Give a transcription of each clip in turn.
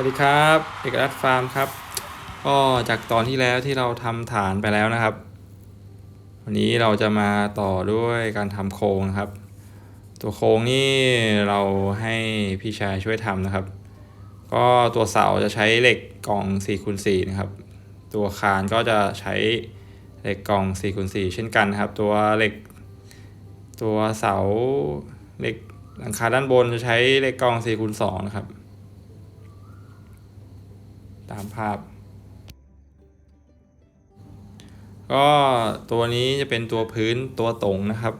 วัสดีครับเอกรัฐฟาร์มครับ ก็จากตอนที่แล้วที่เราทำฐานไปแล้วนะครับ วันนี้เราจะมาต่อด้วยการทำโครงนะครับ ตัวโครงนี่เราให้พี่ชายช่วยทำนะครับ ก็ตัวเสาจะใช้เหล็กกล่อง4คูณ4นะครับ ตัวคานก็จะใช้เหล็กกล่อง4คูณ4เช่นกันครับ ตัวเหล็ก ตัวเสาเหล็กหลังคาด้านบนจะใช้เหล็กกล่อง4คูณ2นะครับ ตามภาพ ก็ตัวนี้จะเป็นตัวพื้นตัวตรงนะครับ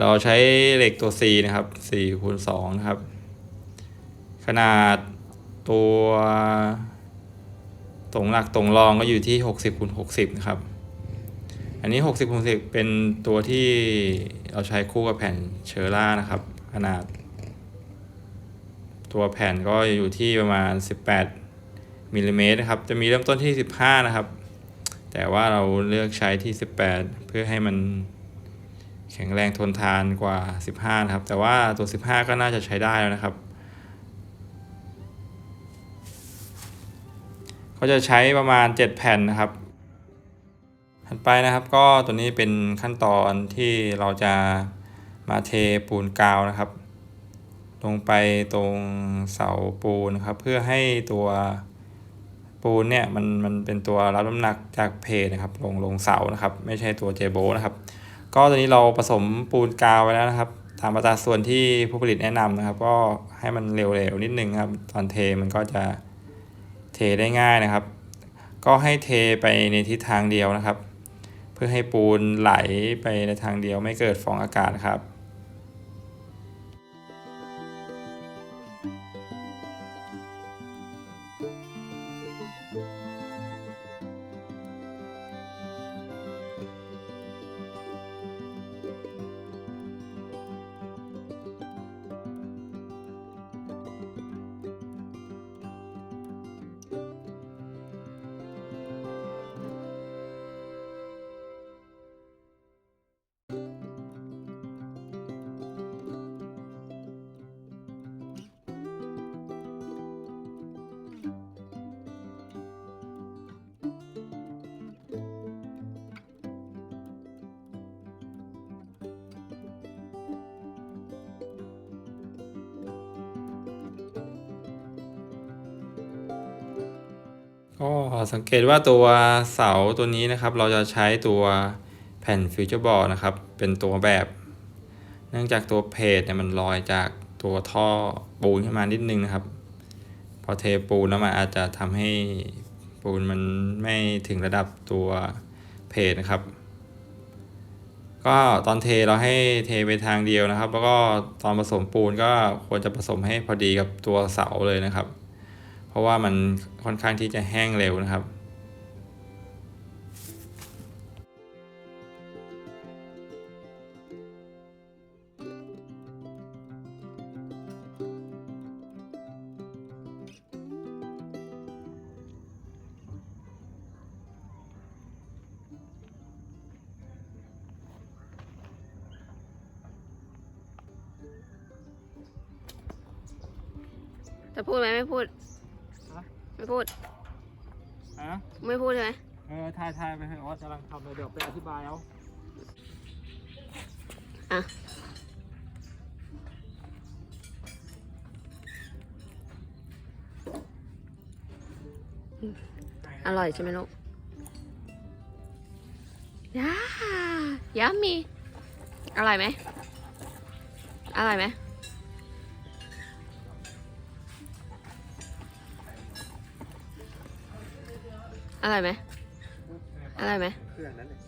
เราใช้เหล็กตัว C นะครับ4คูณ2นะครับ ขนาดตัวตรงหลักตรงรองก็อยู่ที่ 60คูณ60 นะครับ อันนี้ 60คูณ10เป็นตัวที่เราใช้คู่กับแผ่นเชอร่านะครับ ขนาด ตัวแผ่นก็อยู่ที่ประมาณ 18 มิลลิเมตรนะครับ จะมีเริ่มต้นที่ 15 นะครับ แต่ว่าเราเลือกใช้ที่ 18 เพื่อให้มันแข็งแรงทนทานกว่า 15 นะครับ แต่ว่าตัว 15 ก็น่าจะใช้ได้แล้วนะครับ ก็จะใช้ประมาณ 7 แผ่นนะครับถัดไปนะครับก็ตัวนี้เป็นขั้นตอนที่เราจะมาเทปูนกาวนะครับ ลงไปตรงเสาปูนนะครับ เพื่อให้ตัว ปูนเนี่ยมันมันเป็นตัวรับน้ำหนักจากเพนะครับลงลงเสานะครับ ไม่ใช่ตัวเจโบนะครับ ก็ตอนนี้เราผสมปูนกาวไว้แล้วนะครับ ตามอัตราส่วนที่ผู้ผลิตแนะนำนะครับ ก็ให้มันเร็วๆนิดนึงครับ ตอนเทมันก็จะเทได้ง่ายนะครับ ก็ให้เทไปในทิศทางเดียวนะครับ เพื่อให้ปูนไหลไปในทางเดียวไม่เกิดฟองอากาศครับ ก็สังเกตว่าตัวเสาตัวนี้นะครับ เราจะใช้ตัวแผ่นฟิวเจอร์บอร์ดนะครับ เป็นตัวแบบ เนื่องจากตัวเพจเนี่ยมันลอยจากตัวท่อปูนขึ้นมานิดนึงนะครับ พอเทปูนแล้วมันอาจจะทำให้ปูนมันไม่ถึงระดับตัวเพจนะครับ ก็ตอนเทเราให้เทไปทางเดียวนะครับ แล้วก็ตอนผสมปูนก็ควรจะผสมให้พอดีกับตัวเสาเลยนะครับ ราะว่ามันค่อนข้างที่จะแห้งเร็วนะครับ จะพูดไหมไม่พูด ไม่พูดอะไม่พูดใช่ไหมเออทายทายไปเถอะว่ากำลังทำเลยเดี๋ยวไปอธิบายเอาอะ อร่อยใช่ไหมลูกยายัมมี อร่อยไหม อร่อยไหม อะไรไหมอะไรไหมเครื่องนั้นเลย